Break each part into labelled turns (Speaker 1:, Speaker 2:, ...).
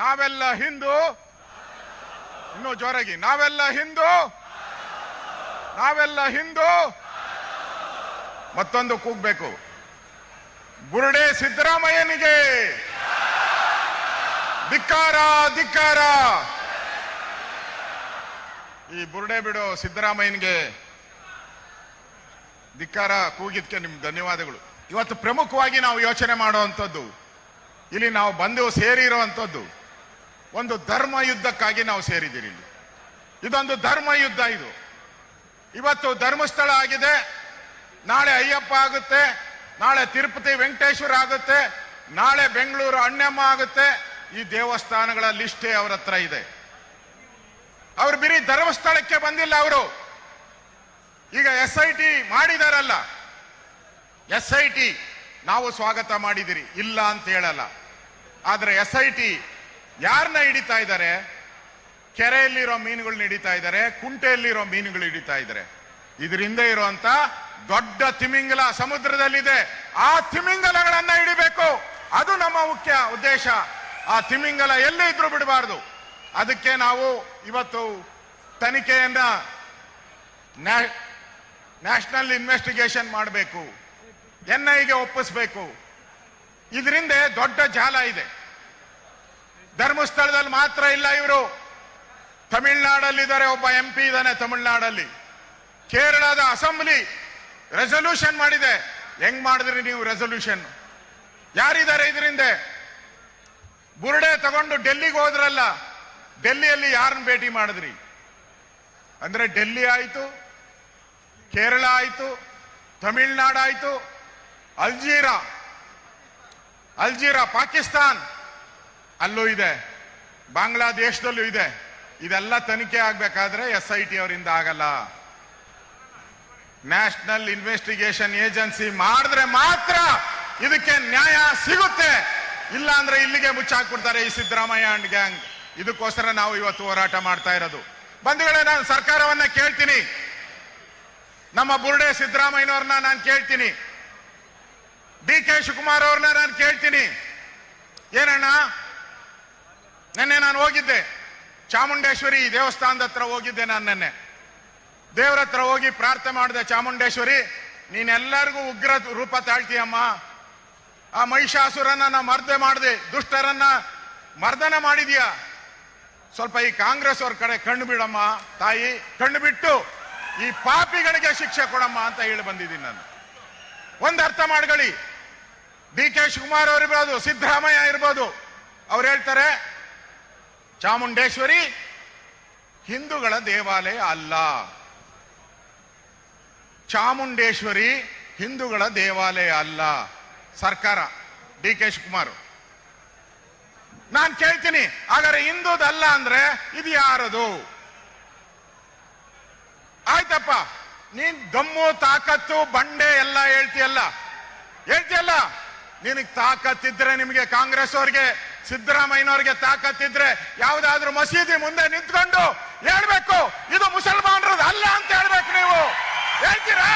Speaker 1: ನಾವೆಲ್ಲ ಹಿಂದೂ? ಇನ್ನೂ ಜೋರಾಗಿ, ನಾವೆಲ್ಲ ಹಿಂದೂ? ನಾವೆಲ್ಲ ಹಿಂದೂ? ಮತ್ತೊಂದು ಕೂಗ್ಬೇಕು. ಬುರುಡೆ ಸಿದ್ದರಾಮಯ್ಯನಿಗೆ. ಧಿಕ್ಕಾರ ಧಿಕ್ಕಾರ. ಈ ಬುರುಡೆ ಬಿಡು ಸಿದ್ದರಾಮಯ್ಯನಿಗೆ. ಧಿಕ್ಕಾರ ಕೂಗಿದ್ಕೆ ನಿಮ್ಗೆ ಧನ್ಯವಾದಗಳು. ಇವತ್ತು ಪ್ರಮುಖವಾಗಿ ನಾವು ಯೋಚನೆ ಮಾಡುವಂಥದ್ದು, ಇಲ್ಲಿ ನಾವು ಬಂದು ಸೇರಿರುವಂಥದ್ದು ಒಂದು ಧರ್ಮ ಯುದ್ಧಕ್ಕಾಗಿ ನಾವು ಸೇರಿದ್ದೀರಿ ಇದೊಂದು ಧರ್ಮ ಯುದ್ಧ ಇದು. ಇವತ್ತು ಧರ್ಮಸ್ಥಳ ಆಗಿದೆ, ನಾಳೆ ಅಯ್ಯಪ್ಪ ಆಗುತ್ತೆ, ನಾಳೆ ತಿರುಪತಿ ವೆಂಕಟೇಶ್ವರ ಆಗುತ್ತೆ, ನಾಳೆ ಬೆಂಗಳೂರು ಅಣ್ಣಮ್ಮ ಆಗುತ್ತೆ. ಈ ದೇವಸ್ಥಾನಗಳ ಲಿಸ್ಟೇ ಅವರ ಹತ್ರ ಇದೆ. ಅವ್ರು ಬಿರಿ ಧರ್ಮಸ್ಥಳಕ್ಕೆ ಬಂದಿಲ್ಲ ಅವರು. ಈಗ ಎಸ್ ಐ ಟಿ ಮಾಡಿದಾರಲ್ಲ. ಎಸ್ ಐ ಟಿ ನಾವು ಸ್ವಾಗತ ಮಾಡಿದಿರಿ. ಇಲ್ಲ ಅಂತ ಹೇಳಲ್ಲ. ಆದ್ರೆ ಎಸ್ ಐ ಟಿ ಯಾರನ್ನ ಹಿಡಿತಾ ಇದ್ದಾರೆ? ಕೆರೆಯಲ್ಲಿರೋ ಮೀನುಗಳನ್ನ ಹಿಡಿತಾ ಇದ್ದಾರೆ, ಕುಂಟೆಯಲ್ಲಿರೋ ಮೀನುಗಳು ಹಿಡಿತಾ ಇದ್ದಾರೆ. ಇದರಿಂದ ಇರುವಂತ ದೊಡ್ಡ ತಿಮಿಂಗಲ ಸಮುದ್ರದಲ್ಲಿದೆ. ಆ ತಿಮಿಂಗಲಗಳನ್ನ ಹಿಡಿಬೇಕು. ಅದು ನಮ್ಮ ಮುಖ್ಯ ಉದ್ದೇಶ. ಆ ತಿಮಿಂಗಲ ಎಲ್ಲಿ ಇದ್ರು ಬಿಡಬಾರ್ದು. ಅದಕ್ಕೆ ನಾವು ಇವತ್ತು ತನಿಖೆಯನ್ನ ನ್ಯಾ- ನ್ಯಾಷನಲ್ ಇನ್ವೆಸ್ಟಿಗೇಷನ್ ಮಾಡಬೇಕು. ಎನ್ ಐಗೆ ಒಪ್ಪಿಸ್ಬೇಕು. ಇದರಿಂದ ದೊಡ್ಡ ಜಾಲ ಇದೆ. ಧರ್ಮಸ್ಥಳದಲ್ಲಿ ಮಾತ್ರ ಇಲ್ಲ ಇವರು. ತಮಿಳ್ನಾಡಲ್ಲಿದ್ದಾರೆ ಒಬ್ಬ ಎಂ ಪಿ ಇದ್ದಾನೆ ತಮಿಳ್ನಾಡಲ್ಲಿ. ಕೇರಳದ ಅಸೆಂಬ್ಲಿ ರೆಸೊಲ್ಯೂಷನ್ ಮಾಡಿದೆ. ಹೆಂಗ್ ಮಾಡಿದ್ರಿ ನೀವು ರೆಸೊಲ್ಯೂಷನ್ ಯಾರಿದ್ದಾರೆ ಇದರಿಂದ? ಬುರುಡೆ ತಗೊಂಡು ಡೆಲ್ಲಿಗೆ ಹೋದ್ರಲ್ಲ, ಡೆಲ್ಲಿಯಲ್ಲಿ ಯಾರನ್ನ ಭೇಟಿ ಮಾಡಿದ್ರಿ? ಅಂದ್ರೆ ಡೆಲ್ಲಿ ಆಯಿತು, ಕೇರಳ ಆಯಿತು, ತಮಿಳ್ನಾಡು ಆಯಿತು, ಅಲ್ಜೀರಾ ಅಲ್ಜೀರಾ, ಪಾಕಿಸ್ತಾನ್. ಅಲ್ಲೂ ಇದೆ. ಬಾಂಗ್ಲಾದೇಶದಲ್ಲೂ ಇದೆ. ಇದೆಲ್ಲ ತನಿಖೆ ಆಗ್ಬೇಕಾದ್ರೆ ಎಸ್ ಐ ಟಿ ಅವರಿಂದ ಆಗಲ್ಲ. ನ್ಯಾಷನಲ್ ಇನ್ವೆಸ್ಟಿಗೇಷನ್ ಏಜೆನ್ಸಿ ಮಾಡಿದ್ರೆ ಮಾತ್ರ ಇದಕ್ಕೆ ನ್ಯಾಯ ಸಿಗುತ್ತೆ. ಇಲ್ಲ ಅಂದ್ರೆ ಇಲ್ಲಿಗೆ ಮುಚ್ಚಾಕ್ಬಿಡ್ತಾರೆ ಈ ಸಿದ್ದರಾಮಯ್ಯ ಅಂಡ್ ಗ್ಯಾಂಗ್. ಇದಕ್ಕೋಸ್ಕರ ನಾವು ಇವತ್ತು ಹೋರಾಟ ಮಾಡ್ತಾ ಇರೋದು. ಬಂಧುಗಳೇ, ನಾನು ಸರ್ಕಾರವನ್ನ ಕೇಳ್ತೀನಿ. ನಮ್ಮ ಬುರ್ಡೆ ಸಿದ್ದರಾಮಯ್ಯನವ್ರನ್ನ ನಾನು ಕೇಳ್ತೀನಿ. ಡಿ ಕೆ ಶಿವಕುಮಾರ್ ಅವ್ರನ್ನ ನಾನು ಕೇಳ್ತೀನಿ. ಏನಣ್ಣ? ನಿನ್ನೆ ನಾನು ಹೋಗಿದ್ದೆ. ಚಾಮುಂಡೇಶ್ವರಿ ದೇವಸ್ಥಾನದ ಹತ್ರ ಹೋಗಿದ್ದೆ ನಾನು ನೆನ್ನೆ. ದೇವ್ರ ಹತ್ರ ಹೋಗಿ ಪ್ರಾರ್ಥನೆ ಮಾಡಿದೆ, ಚಾಮುಂಡೇಶ್ವರಿ, ನೀನೆಲ್ಲರಿಗೂ ಉಗ್ರ ರೂಪ ತಾಳ್ತೀಯಮ್ಮ. ಆ ಮಹಿಷಾಸುರನ್ನ ನಾ ಮರ್ದೆ ಮಾಡಿದೆ. ದುಷ್ಟರನ್ನ ಮರ್ದನ ಮಾಡಿದೀಯ? ಸ್ವಲ್ಪ ಈ ಕಾಂಗ್ರೆಸ್ ಅವ್ರ ಕಡೆ ಕಣ್ಣು ಬಿಡಮ್ಮ ತಾಯಿ, ಕಣ್ಣು ಬಿಟ್ಟು ಈ ಪಾಪಿಗಳಿಗೆ ಶಿಕ್ಷೆ ಕೊಡಮ್ಮ ಅಂತ ಹೇಳಿ ಬಂದಿದ್ದೀನಿ ನಾನು. ಒಂದು ಅರ್ಥ ಮಾಡ್ಕೊಳ್ಳಿ. ಡಿ ಕೆ ಶಿವಕುಮಾರ್ ಅವರಿರ್ಬೋದು, ಸಿದ್ದರಾಮಯ್ಯ ಇರ್ಬೋದು, ಅವ್ರು ಹೇಳ್ತಾರೆ ಚಾಮುಂಡೇಶ್ವರಿ ಹಿಂದೂಗಳ ದೇವಾಲಯ ಅಲ್ಲ. ಚಾಮುಂಡೇಶ್ವರಿ ಹಿಂದೂಗಳ ದೇವಾಲಯ ಅಲ್ಲ. ಸರ್ಕಾರ, ಡಿ ಕೆ ಶಿವಕುಮಾರ್. ನಾನು ಕೇಳ್ತೀನಿ, ಹಾಗಾದ್ರೆ ಹಿಂದೂದಲ್ಲ ಅಂದ್ರೆ ಇದು ಯಾರದು? ಆಯ್ತಪ್ಪ, ನೀನ್ ದಮ್ಮು ತಾಕತ್ತು, ಬಂಡೆ ಎಲ್ಲ ಹೇಳ್ತೀಯಲ್ಲ. ಹೇಳ್ತೀಯಲ್ಲ? ನಿನಗೆ ತಾಕತ್ತಿದ್ರೆ ನಿಮಗೆ ಕಾಂಗ್ರೆಸ್ ಅವ್ರಿಗೆ ಸಿದ್ದರಾಮಯ್ಯನವ್ರಿಗೆ ತಾಕತ್ತಿದ್ರೆ ಯಾವ್ದಾದ್ರು ಮಸೀದಿ ಮುಂದೆ ನಿಂತ್ಕೊಂಡು ಹೇಳ್ಬೇಕು, ಇದು ಮುಸಲ್ಮಾನರದ್ದು ಅಲ್ಲ ಅಂತ ಹೇಳ್ಬೇಕು ನೀವು. ಹೇಳ್ತೀರಾ?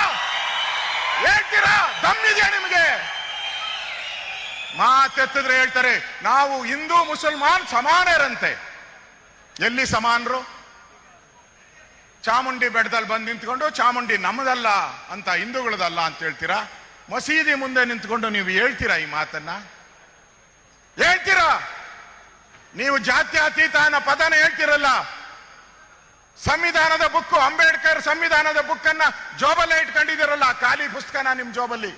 Speaker 1: ಹೇಳ್ತೀರಾ? ದಮ್ಮಿದೆಯಾ ನಿಮಗೆ? ಮಾತೆತ್ತಿದ್ರೆ ಹೇಳ್ತಾರೆ, ನಾವು ಹಿಂದೂ ಮುಸಲ್ಮಾನ್ ಸಮಾನರಂತೆ. ಎಲ್ಲಿ ಸಮಾನರು? ಚಾಮುಂಡಿ ಬೆಟ್ಟದಲ್ಲಿ ಬಂದು ನಿಂತ್ಕೊಂಡು, ಚಾಮುಂಡಿ ನಮ್ಮದಲ್ಲ ಅಂತ ಹಿಂದೂಗಳದಲ್ಲ ಅಂತ ಹೇಳ್ತೀರಾ? ಮಸೀದಿ ಮುಂದೆ ನಿಂತ್ಕೊಂಡು ನೀವು ಹೇಳ್ತೀರಾ ಈ ಮಾತನ್ನ? ಹೇಳ್ತೀರಾ? ನೀವು ಜಾತ್ಯತೀತ ಅನ್ನೋ ಪದನ ಹೇಳ್ತಿರಲ್ಲ. ಸಂವಿಧಾನದ ಬುಕ್ ಅಂಬೇಡ್ಕರ್ ಸಂವಿಧಾನದ ಬುಕ್ ಅನ್ನ ಜೋಬಲ್ಲೇ ಇಟ್ಕೊಂಡಿದ್ದೀರಲ್ಲ ಖಾಲಿ ಪುಸ್ತಕನ ನಿಮ್ ಜೋಬಲ್ಲಿ.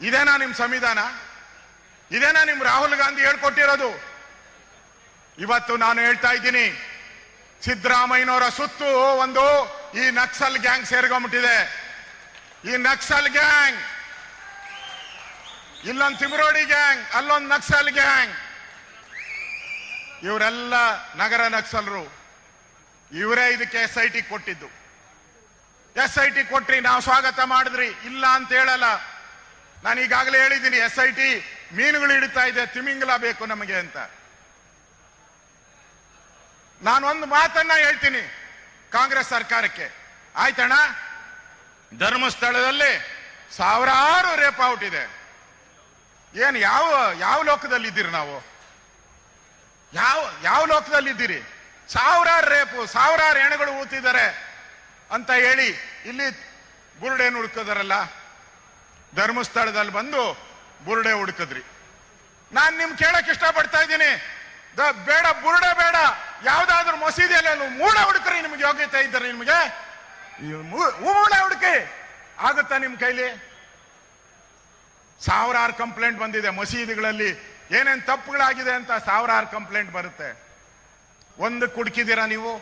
Speaker 1: ಇದೇನಾ ನಿಮ್ ಸಂವಿಧಾನ? ಇದೇನಾ ನಿಮ್ ರಾಹುಲ್ ಗಾಂಧಿ ಹೇಳ್ಕೊಟ್ಟಿರೋದು? ಇವತ್ತು ನಾನು ಹೇಳ್ತಾ ಇದ್ದೀನಿ, ಸಿದ್ದರಾಮಯ್ಯನವರ ಸುತ್ತು ಒಂದು ಈ ನಕ್ಸಲ್ ಗ್ಯಾಂಗ್ ಸೇರ್ಕೊಂಬಿಟ್ಟಿದೆ ಈ ನಕ್ಸಲ್ ಗ್ಯಾಂಗ್ ಇಲ್ಲೊಂದು ತಿಮರೋಡಿ ಗ್ಯಾಂಗ್, ಅಲ್ಲೊಂದು ನಕ್ಸಲ್ ಗ್ಯಾಂಗ್. ಇವರೆಲ್ಲ ನಗರ ನಕ್ಸಲ್ರು. ಇವರೇ ಇದಕ್ಕೆ ಎಸ್ ಐ ಟಿ ಕೊಟ್ಟಿದ್ದು. ಎಸ್ ಐ ಟಿ ಕೊಟ್ರಿ ನಾವು ಸ್ವಾಗತ ಮಾಡಿದ್ರಿ, ಇಲ್ಲ ಅಂತ ಹೇಳಲ್ಲ. ನಾನು ಈಗಾಗಲೇ ಹೇಳಿದ್ದೀನಿ ಎಸ್ ಐ ಟಿ ಮೀನುಗಳು ಹಿಡಿತಾ ಇದೆ, ತಿಮಿಂಗಲ ಬೇಕು ನಮಗೆ ಅಂತ. ನಾನು ಒಂದು ಮಾತನ್ನ ಹೇಳ್ತೀನಿ ಕಾಂಗ್ರೆಸ್ ಸರ್ಕಾರಕ್ಕೆ. ಆಯ್ತಣ್ಣ? ಧರ್ಮಸ್ಥಳದಲ್ಲಿ ಸಾವಿರಾರು ರೇಪ್ ಔಟ್ ಇದೆ. ಏನ್ ಯಾವ ಯಾವ ಲೋಕದಲ್ಲಿ ಇದ್ದೀರಿ ನಾವು? ಯಾವ ಯಾವ ಲೋಕದಲ್ಲಿ ಇದ್ದೀರಿ ಸಾವಿರಾರು ರೇಪು, ಸಾವಿರಾರು ಹೆಣಗಳು ಊತಿದ್ದಾರೆ ಅಂತ ಹೇಳಿ ಇಲ್ಲಿ ಬುರುಡೆ ಹುಡುಕಿದಾರಲ್ಲ? ಧರ್ಮಸ್ಥಳದಲ್ಲಿ ಬಂದು ಬುರುಡೆ ಹುಡ್ಕದ್ರಿ. ನಾನು ನಿಮ್ ಕೇಳಕ್ ಇಷ್ಟಪಡ್ತಾ ಇದ್ದೀನಿ. ಬೇಡ ಬುರುಡೆ ಬೇಡ. ಯಾವ್ದಾದ್ರು ಮಸೀದಿಯಲ್ಲಿ ಮೂಡ ಹುಡುಕ್ರಿ ನಿಮ್ಗೆ ಯೋಗ್ಯತೆ ಇದ್ದಾರೆ ನಿಮಗೆ. ಮೂಳೆ ಹುಡುಕಿ. ಆಗುತ್ತಾ ನಿಮ್ ಕೈಲಿ? ಸಾವಿರಾರು ಕಂಪ್ಲೇಂಟ್ ಬಂದಿದೆ ಮಸೀದಿಗಳಲ್ಲಿ. ಏನೇನು ತಪ್ಪುಗಳಾಗಿದೆ ಅಂತ ಸಾವಿರಾರು ಕಂಪ್ಲೇಂಟ್ ಬರುತ್ತೆ. ಒಂದು ಕುಡ್ಕಿದ್ದೀರಾ ನೀವು?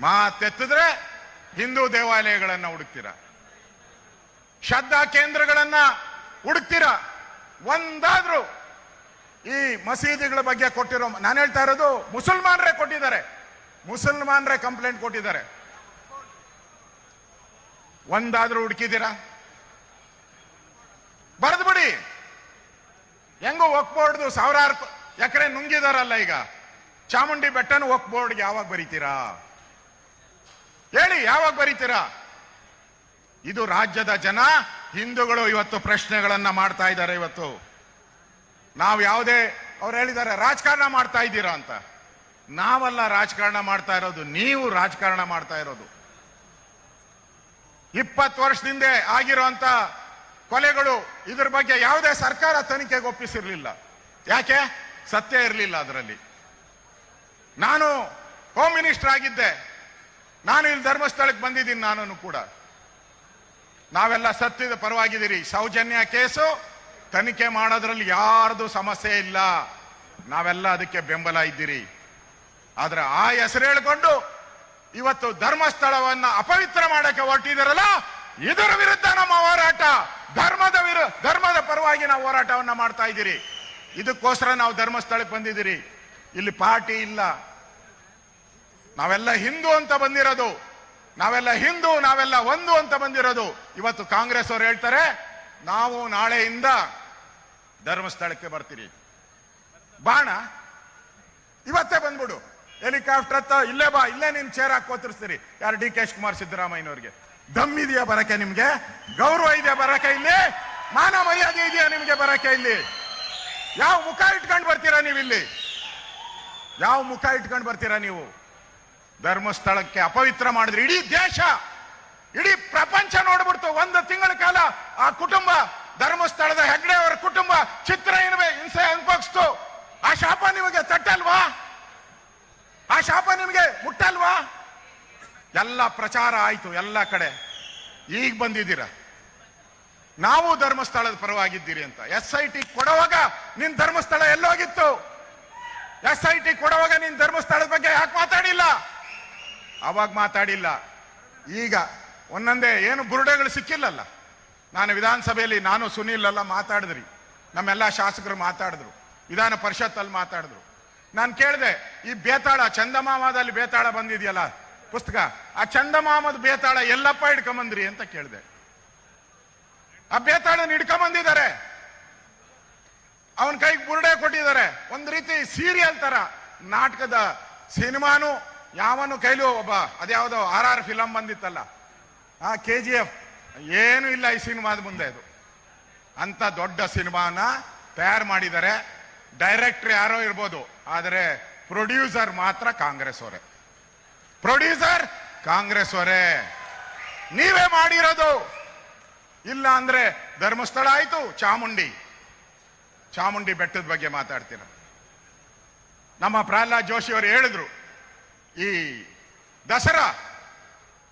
Speaker 1: ಮಾತೆತ್ತಿದ್ರೆ ಹಿಂದೂ ದೇವಾಲಯಗಳನ್ನ ಹುಡುಕ್ತೀರಾ? ಶ್ರದ್ಧಾ ಕೇಂದ್ರಗಳನ್ನ ಹುಡುಕ್ತೀರಾ? ಒಂದಾದ್ರೂ ಈ ಮಸೀದಿಗಳ ಬಗ್ಗೆ ಕೊಟ್ಟಿರೋ, ನಾನು ಹೇಳ್ತಾ ಇರೋದು ಮುಸಲ್ಮಾನರೇ ಕೊಟ್ಟಿದ್ದಾರೆ. ಮುಸಲ್ಮಾನರೇ ಕಂಪ್ಲೇಂಟ್ ಕೊಟ್ಟಿದ್ದಾರೆ. ಒಂದಾದ್ರೂ ಹುಡುಕಿದ್ದೀರಾ? ಬರೆದು ಬಿಡಿ ಹೆಂಗೋ ಒಕ್ಬೋರ್ಡ್ದು ಸಾವಿರಾರು ಎಕರೆ ನುಂಗಿದಾರಲ್ಲ ಈಗ. ಚಾಮುಂಡಿ ಬೆಟ್ಟನ ಒಕ್ಬೋರ್ಡ್ಗೆ ಯಾವಾಗ ಬರೀತೀರಾ? ಹೇಳಿ, ಯಾವಾಗ ಬರೀತೀರಾ? ಇದು ರಾಜ್ಯದ ಜನ ಹಿಂದೂಗಳು ಇವತ್ತು ಪ್ರಶ್ನೆಗಳನ್ನ ಮಾಡ್ತಾ ಇದ್ದಾರೆ ಇವತ್ತು. ನಾವು ಯಾವುದೇ, ಅವ್ರು ಹೇಳಿದ್ದಾರೆ, ರಾಜಕಾರಣ ಮಾಡ್ತಾ ಇದ್ದೀರಾ ಅಂತ. ನಾವಲ್ಲ ರಾಜಕಾರಣ ಮಾಡ್ತಾ ಇರೋದು, ನೀವು ರಾಜಕಾರಣ ಮಾಡ್ತಾ ಇರೋದು. ಇಪ್ಪತ್ತು ವರ್ಷದಿಂದ ಆಗಿರುವಂತ ಕೊಲೆಗಳು ಇದ್ರ ಬಗ್ಗೆ ಯಾವುದೇ ಸರ್ಕಾರ ತನಿಖೆಗೆ ಒಪ್ಪಿಸಿರ್ಲಿಲ್ಲ. ಯಾಕೆ? ಸತ್ಯ ಇರಲಿಲ್ಲ ಅದರಲ್ಲಿ. ನಾನು ಹೋಮ್ ಮಿನಿಸ್ಟರ್ ಆಗಿದ್ದೆ. ನಾನು ಇಲ್ಲಿ ಧರ್ಮಸ್ಥಳಕ್ಕೆ ಬಂದಿದ್ದೀನಿ ನಾನು ಕೂಡ. ನಾವೆಲ್ಲ ಸತ್ಯದ ಪರವಾಗಿದ್ದೀರಿ. ಸೌಜನ್ಯ ಕೇಸು, ತನಿಖೆ ಮಾಡೋದ್ರಲ್ಲಿ ಯಾರ್ದು ಸಮಸ್ಯೆ ಇಲ್ಲ. ನಾವೆಲ್ಲ ಅದಕ್ಕೆ ಬೆಂಬಲ ಇದ್ದೀರಿ. ಆದ್ರೆ ಆ ಹೆಸರು ಹೇಳಿಕೊಂಡು ಇವತ್ತು ಧರ್ಮಸ್ಥಳವನ್ನ ಅಪವಿತ್ರ ಮಾಡಕ್ಕೆ ಹೊರಟಿದಾರಲ್ಲ ಇದರ ವಿರುದ್ಧ ನಮ್ಮ ಹೋರಾಟ. ಧರ್ಮದ ವಿರು, ಧರ್ಮದ ಪರವಾಗಿ ನಾವು ಹೋರಾಟವನ್ನ ಮಾಡ್ತಾ ಇದ್ದೀರಿ. ಇದಕ್ಕೋಸ್ಕರ ನಾವು ಧರ್ಮಸ್ಥಳಕ್ಕೆ ಬಂದಿದ್ದೀರಿ. ಇಲ್ಲಿ ಪಾರ್ಟಿ ಇಲ್ಲ. ನಾವೆಲ್ಲ ಹಿಂದೂ ಅಂತ ಬಂದಿರೋದು. ನಾವೆಲ್ಲ ಹಿಂದೂ, ನಾವೆಲ್ಲ ಒಂದು ಅಂತ ಬಂದಿರೋದು. ಇವತ್ತು ಕಾಂಗ್ರೆಸ್ ಅವರು ಹೇಳ್ತಾರೆ, ನಾವು ನಾಳೆಯಿಂದ ಧರ್ಮಸ್ಥಳಕ್ಕೆ ಬರ್ತೀರಿ. ಬಾಣ? ಇವತ್ತೇ ಬಂದ್ಬಿಡು. ಹೆಲಿಕಾಪ್ಟರ್ ಇಲ್ಲೇ ಬಾ, ಇಲ್ಲೇ ನಿನ್ ಚೇರ್ ಹಾಕಿ ಯಾರು ಡಿ ಕೆ ಶಿವಕುಮಾರ್ ಸಿದ್ದರಾಮಯ್ಯನವ್ರಿಗೆ. ದಮ್ ಇದೆಯಾ ಬರಕ್ಕೆ ನಿಮ್ಗೆ? ಗೌರವ ಇದೆಯಾ ಬರಕ್ಕೆ ಇಲ್ಲಿ? ಮಾನ ಮರ್ಯಾದೆ ಇದೆಯಾ ನಿಮ್ಗೆ ಬರಕ್ಕೆ ಇಲ್ಲಿ? ಯಾವ ಮುಖ ಇಟ್ಕೊಂಡು ಬರ್ತೀರಾ ನೀವು ಇಲ್ಲಿ? ಯಾವ ಮುಖ ಇಟ್ಕೊಂಡು ಬರ್ತೀರಾ ನೀವು? ಧರ್ಮಸ್ಥಳಕ್ಕೆ ಅಪವಿತ್ರ ಮಾಡಿದ್ರೆ ಇಡೀ ದೇಶ, ಇಡೀ ಪ್ರಪಂಚ ನೋಡ್ಬಿಡ್ತು. ಒಂದು ತಿಂಗಳ ಕಾಲ ಆ ಕುಟುಂಬ, ಧರ್ಮಸ್ಥಳದ ಹೆಗ್ಡೆ ಅವರ ಕುಟುಂಬ ಚಿತ್ರ ಇನ್ವೆ ಹಿಂಸೆ ಅನುಭವಿಸ್ತು. ಆ ಶಾಪ ನಿಮಗೆ ತಟ್ಟಲ್ವಾ? ಆ ಶಾಪ ನಿಮಗೆ ಮುಟ್ಟಲ್ವಾ? ಎಲ್ಲ ಪ್ರಚಾರ ಆಯಿತು ಎಲ್ಲ ಕಡೆ. ಈಗ ಬಂದಿದ್ದೀರ. ನಾವು ಧರ್ಮಸ್ಥಳದ ಪರವಾಗಿದ್ದೀರಿ ಅಂತ. ಎಸ್ ಐ ಟಿ ಕೊಡುವಾಗ ನಿನ್ ಧರ್ಮಸ್ಥಳ ಎಲ್ಲೋಗಿತ್ತು. ಎಸ್ ಐ ಟಿ ಕೊಡುವಾಗ ನಿನ್ ಧರ್ಮಸ್ಥಳದ ಬಗ್ಗೆ ಯಾಕೆ ಮಾತಾಡಿಲ್ಲ? ಅವಾಗ ಮಾತಾಡಿಲ್ಲ. ಈಗ ಒಂದೊಂದೇ ಏನು ಬುರುಡೆಗಳು ಸಿಕ್ಕಿಲ್ಲಲ್ಲ. ನಾನು ವಿಧಾನಸಭೆಯಲ್ಲಿ ನಾನು ಸುನಿಲ್ ಅಲ್ಲ ಮಾತಾಡಿದ್ರಿ. ನಮ್ಮೆಲ್ಲ ಶಾಸಕರು ಮಾತಾಡಿದ್ರು. ವಿಧಾನ ಪರಿಷತ್ತಲ್ಲಿ ಮಾತಾಡಿದ್ರು. ನಾನು ಕೇಳಿದೆ, ಈ ಬೇತಾಳ, ಚಂದಮಾಮದಲ್ಲಿ ಬೇತಾಳ ಬಂದಿದೆಯಲ್ಲ ಪುಸ್ತಕ. ಆ ಚಂದಮಾಮದ ಬೇತಾಳ ಎಲ್ಲಪ್ಪ ಹಿಡ್ಕೊಂಬಂದ್ರಿ ಅಂತ ಕೇಳಿದೆ. ಆ ಬೇತಾಳನ ಹಿಡ್ಕೊಂಬಂದಿದ್ದಾರೆ. ಅವನ ಕೈಗೆ ಬುರುಡೆ ಕೊಟ್ಟಿದ್ದಾರೆ. ಒಂದ್ ರೀತಿ ಸೀರಿಯಲ್ ತರ ನಾಟಕದ ಸಿನಿಮಾನು ಯಾವನು ಕೈಲೂ ಒಬ್ಬ ಅದ್ಯಾವುದೋ ಆರ್ ಆರ್ ಫಿಲಂ ಬಂದಿತ್ತಲ್ಲ. ಆ ಕೆ ಜಿ ಎಫ್ ಏನು ಇಲ್ಲ ಈ ಸಿನಿಮಾದ ಮುಂದೆ ಅದು. ಅಂತ ದೊಡ್ಡ ಸಿನಿಮಾನ ತಯಾರು ಮಾಡಿದ್ದಾರೆ. ಡೈರೆಕ್ಟರ್ ಯಾರೋ ಇರ್ಬೋದು. ಆದರೆ ಪ್ರೊಡ್ಯೂಸರ್ ಮಾತ್ರ ಕಾಂಗ್ರೆಸ್ ಅವರೇ ಪ್ರೊಡ್ಯೂಸರ್, ಕಾಂಗ್ರೆಸ್ ಅವರೇ, ನೀವೇ ಮಾಡಿರೋದು. ಇಲ್ಲ ಅಂದ್ರೆ ಧರ್ಮಸ್ಥಳ ಆಯ್ತು, ಚಾಮುಂಡಿ. ಚಾಮುಂಡಿ ಬೆಟ್ಟದ ಬಗ್ಗೆ ಮಾತಾಡ್ತೀರ. ನಮ್ಮ ಪ್ರಹ್ಲಾದ್ ಜೋಶಿ ಅವರು ಹೇಳಿದ್ರು, ಈ ದಸರಾ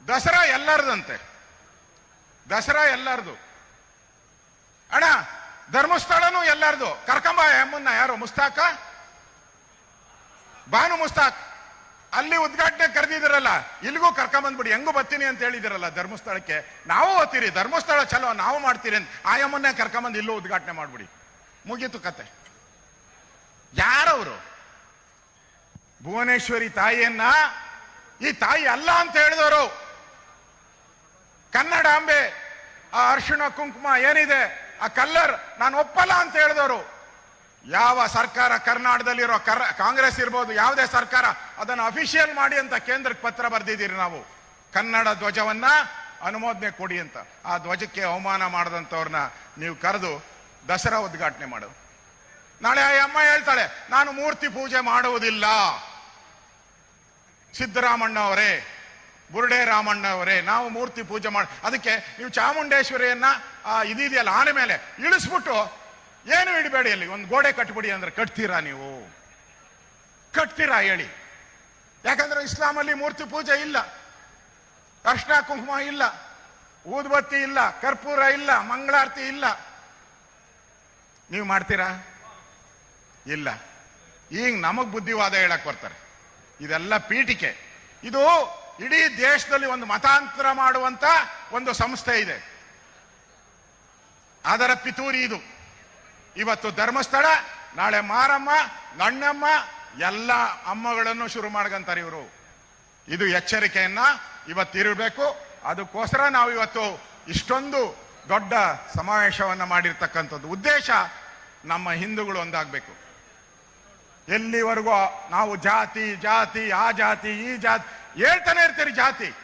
Speaker 1: ದಸರಾ ಎಲ್ಲರದಂತೆ. ದಸರಾ ಎಲ್ಲರದು. ಅಣ್ಣ, ಧರ್ಮಸ್ಥಳನೂ ಎಲ್ಲರದು. ಕರ್ಕಂಬ, ಎಮ್ಮನ್ನ ಯಾರು, ಮುಸ್ತಾಕ? ಬಾನು ಮುಸ್ತಾಕ್. ಅಲ್ಲಿ ಉದ್ಘಾಟನೆ ಕರೆದಿದ್ದೀರಲ್ಲ, ಇಲ್ಲಿಗೂ ಕರ್ಕೊಂಬಂದ್ಬಿಡಿ ಹೆಂಗೂ ಬರ್ತೀನಿ ಅಂತ ಹೇಳಿದಿರಲ್ಲ ಧರ್ಮಸ್ಥಳಕ್ಕೆ. ನಾವು ಓದ್ತೀರಿ, ಧರ್ಮಸ್ಥಳ ಚಲೋ ನಾವು ಮಾಡ್ತೀರಿ ಅಂತ. ಆಯಮ್ಮನ್ನೇ ಯಮ್ಮನ್ನೇ ಕರ್ಕೊಂಬಂದು ಇಲ್ಲೂ ಉದ್ಘಾಟನೆ ಮಾಡ್ಬಿಡಿ. ಮುಗೀತು ಕತೆ. ಯಾರವರು? ಭುವನೇಶ್ವರಿ ತಾಯಿಯನ್ನ? ಈ ತಾಯಿ ಅಲ್ಲ ಅಂತ ಹೇಳಿದವರು. ಕನ್ನಡಾಂಬೆ ಆ ಅರ್ಶಿಣ ಕುಂಕುಮ ಏನಿದೆ, ಆ ಕಲ್ಲರ್ ನಾನು ಒಪ್ಪಲ್ಲ ಅಂತ ಹೇಳಿದವರು. ಯಾವ ಸರ್ಕಾರ ಕರ್ನಾಟಕದಲ್ಲಿರೋ ಕರ್ ಕಾಂಗ್ರೆಸ್ ಇರ್ಬೋದು, ಯಾವುದೇ ಸರ್ಕಾರ ಅದನ್ನು ಅಫಿಷಿಯಲ್ ಮಾಡಿ ಅಂತ ಕೇಂದ್ರಕ್ಕೆ ಪತ್ರ ಬರೆದಿದ್ದೀರಿ ನಾವು. ಕನ್ನಡ ಧ್ವಜವನ್ನ ಅನುಮೋದನೆ ಕೊಡಿ ಅಂತ. ಆ ಧ್ವಜಕ್ಕೆ ಅವಮಾನ ಮಾಡದಂಥವ್ರನ್ನ ನೀವು ಕರೆದು ದಸರಾ ಉದ್ಘಾಟನೆ ಮಾಡು. ನಾಳೆ ಆ ಅಮ್ಮ ಹೇಳ್ತಾಳೆ ನಾನು ಮೂರ್ತಿ ಪೂಜೆ ಮಾಡುವುದಿಲ್ಲ. ಸಿದ್ದರಾಮಣ್ಣ ಅವರೇ ಬುರುಡೆ ರಾಮಣ್ಣ ಅವರೇ ನಾವು ಮೂರ್ತಿ ಪೂಜೆ ಮಾಡಿ ಅದಕ್ಕೆ ನೀವು ಚಾಮುಂಡೇಶ್ವರಿಯನ್ನ ಆ, ಇದಿದೆಯಲ್ಲ ಆನೆ ಮೇಲೆ ಇಳಿಸ್ಬಿಟ್ಟು ಏನು ಇಡಬೇಡಿ ಅಲ್ಲಿ? ಒಂದು ಗೋಡೆ ಕಟ್ಬಿಡಿ ಅಂದ್ರೆ ಕಟ್ತೀರಾ ನೀವು? ಕಟ್ತೀರಾ ಹೇಳಿ. ಯಾಕಂದ್ರೆ ಇಸ್ಲಾಮಲ್ಲಿ ಮೂರ್ತಿ ಪೂಜೆ ಇಲ್ಲ, ಅರ್ಶನ ಕುಂಕುಮ ಇಲ್ಲ, ಊದ್ಬತ್ತಿ ಇಲ್ಲ, ಕರ್ಪೂರ ಇಲ್ಲ, ಮಂಗಳಾರತಿ ಇಲ್ಲ. ನೀವು ಮಾಡ್ತೀರಾ? ಇಲ್ಲ. ಈಗ ನಮಗ್ ಬುದ್ಧಿವಾದ ಹೇಳಕ್ ಬರ್ತಾರೆ. ಇದೆಲ್ಲ ಪೀಠಿಕೆ. ಇದು ಇಡೀ ದೇಶದಲ್ಲಿ ಒಂದು ಮತಾಂತರ ಮಾಡುವಂತ ಒಂದು ಸಂಸ್ಥೆ ಇದೆ. ಅದರ ಪಿತೂರಿ ಇದು. ಇವತ್ತು ಧರ್ಮಸ್ಥಳ, ನಾಳೆ ಮಾರಮ್ಮ ಗಣ್ಣಮ್ಮ ಎಲ್ಲ ಅಮ್ಮಗಳನ್ನು ಶುರು ಮಾಡ್ಕಂತಾರೆ ಇವರು. ಇದು ಎಚ್ಚರಿಕೆಯನ್ನ ಇವತ್ತಿರಬೇಕು ಅದಕ್ಕೋಸ್ಕರ ನಾವು ಇವತ್ತು ಇಷ್ಟೊಂದು ದೊಡ್ಡ ಸಮಾವೇಶವನ್ನು ಮಾಡಿರ್ತಕ್ಕಂಥದ್ದು. ಉದ್ದೇಶ ನಮ್ಮ ಹಿಂದೂಗಳು ಒಂದಾಗಬೇಕು. ಎಲ್ಲಿವರೆಗೂ ನಾವು ಜಾತಿ ಜಾತಿ, ಆ ಜಾತಿ, ಈ ಜಾತಿ, ಹೇಳ್ತಾನೆ ಇರ್ತೀರಿ ಜಾತಿ.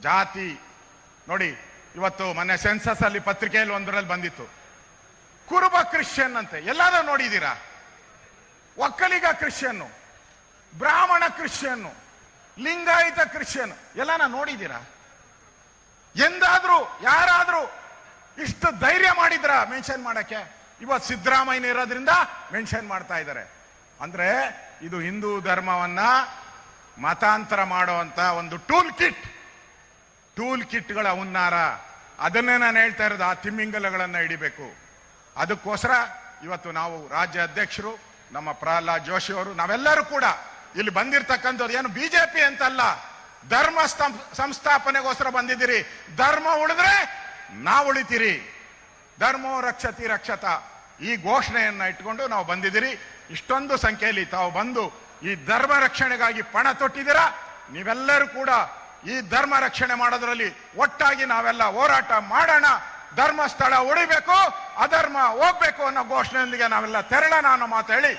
Speaker 1: ಜಾತಿ, ನೋಡಿ, ಇವತ್ತು ಮೊನ್ನೆ ಸೆನ್ಸಸ್ ಅಲ್ಲಿ ಪತ್ರಿಕೆಯಲ್ಲಿ ಒಂದರಲ್ಲಿ ಬಂದಿತ್ತು. ಕುರುಬ ಕ್ರಿಶ್ಚಿಯನ್ ಅಂತೆ. ಎಲ್ಲಾದ್ರೂ ನೋಡಿದ್ದೀರಾ? ಒಕ್ಕಲಿಗ ಕ್ರಿಶ್ಚಿಯನ್ನು ಬ್ರಾಹ್ಮಣ ಕ್ರಿಶ್ಚಿಯನ್ನು ಲಿಂಗಾಯತ ಕ್ರಿಶ್ಚಿಯನ್ ಎಲ್ಲಾನ ನೋಡಿದ್ದೀರಾ? ಎಂದಾದ್ರೂ, ಯಾರಾದ್ರೂ ಇಷ್ಟು ಧೈರ್ಯ ಮಾಡಿದ್ರ ಮೆನ್ಷನ್ ಮಾಡಕ್ಕೆ? ಇವತ್ತು ಸಿದ್ದರಾಮಯ್ಯ ಇರೋದ್ರಿಂದ ಮೆನ್ಷನ್ ಮಾಡ್ತಾ ಇದ್ದಾರೆ. ಅಂದ್ರೆ ಇದು ಹಿಂದೂ ಧರ್ಮವನ್ನ ಮತಾಂತರ ಮಾಡುವಂತ ಒಂದು ಟೂಲ್ ಕಿಟ್ ಟೂಲ್ ಕಿಟ್ಗಳ ಹುನ್ನಾರ. ಅದನ್ನೇ ನಾನು ಹೇಳ್ತಾ ಇರೋದು, ಆ ತಿಮ್ಮಿಂಗಲಗಳನ್ನು ಹಿಡಿಬೇಕು. ಅದಕ್ಕೋಸ್ಕರ ಇವತ್ತು ನಾವು ರಾಜ್ಯ ಅಧ್ಯಕ್ಷರು ನಮ್ಮ ಪ್ರಹ್ಲಾದ್ ಜೋಶಿ ಅವರು, ನಾವೆಲ್ಲರೂ ಕೂಡ ಇಲ್ಲಿ ಬಂದಿರ್ತಕ್ಕಂಥದ್ದು ಏನು ಬಿಜೆಪಿ ಅಂತಲ್ಲ, ಧರ್ಮ ಸಂಸ್ಥಾಪನೆಗೋಸ್ಕರ ಬಂದಿದ್ದೀರಿ. ಧರ್ಮ ಉಳಿದ್ರೆ ನಾವು ಉಳಿತೀರಿ. ಧರ್ಮೋ ರಕ್ಷತಿ ರಕ್ಷತ. ಈ ಘೋಷಣೆಯನ್ನು ಇಟ್ಕೊಂಡು ನಾವು ಬಂದಿದ್ದೀರಿ. ಇಷ್ಟೊಂದು ಸಂಖ್ಯೆಯಲ್ಲಿ ತಾವು ಬಂದು ಈ ಧರ್ಮ ರಕ್ಷಣೆಗಾಗಿ ಪಣ ತೊಟ್ಟಿದ್ದೀರಾ? ನೀವೆಲ್ಲರೂ ಕೂಡ ಈ ಧರ್ಮ ರಕ್ಷಣೆ ಮಾಡೋದ್ರಲ್ಲಿ ಒಟ್ಟಾಗಿ ನಾವೆಲ್ಲ ಹೋರಾಟ ಮಾಡೋಣ. ಧರ್ಮಸ್ಥಳ ಉಳಿಬೇಕು ಅಧರ್ಮ ಹೋಗ್ಬೇಕು ಅನ್ನೋ ಘೋಷಣೆಯೊಂದಿಗೆ ನಾವೆಲ್ಲ ತೆರಳೋಣ ಅನ್ನೋ ಮಾತು ಹೇಳಿ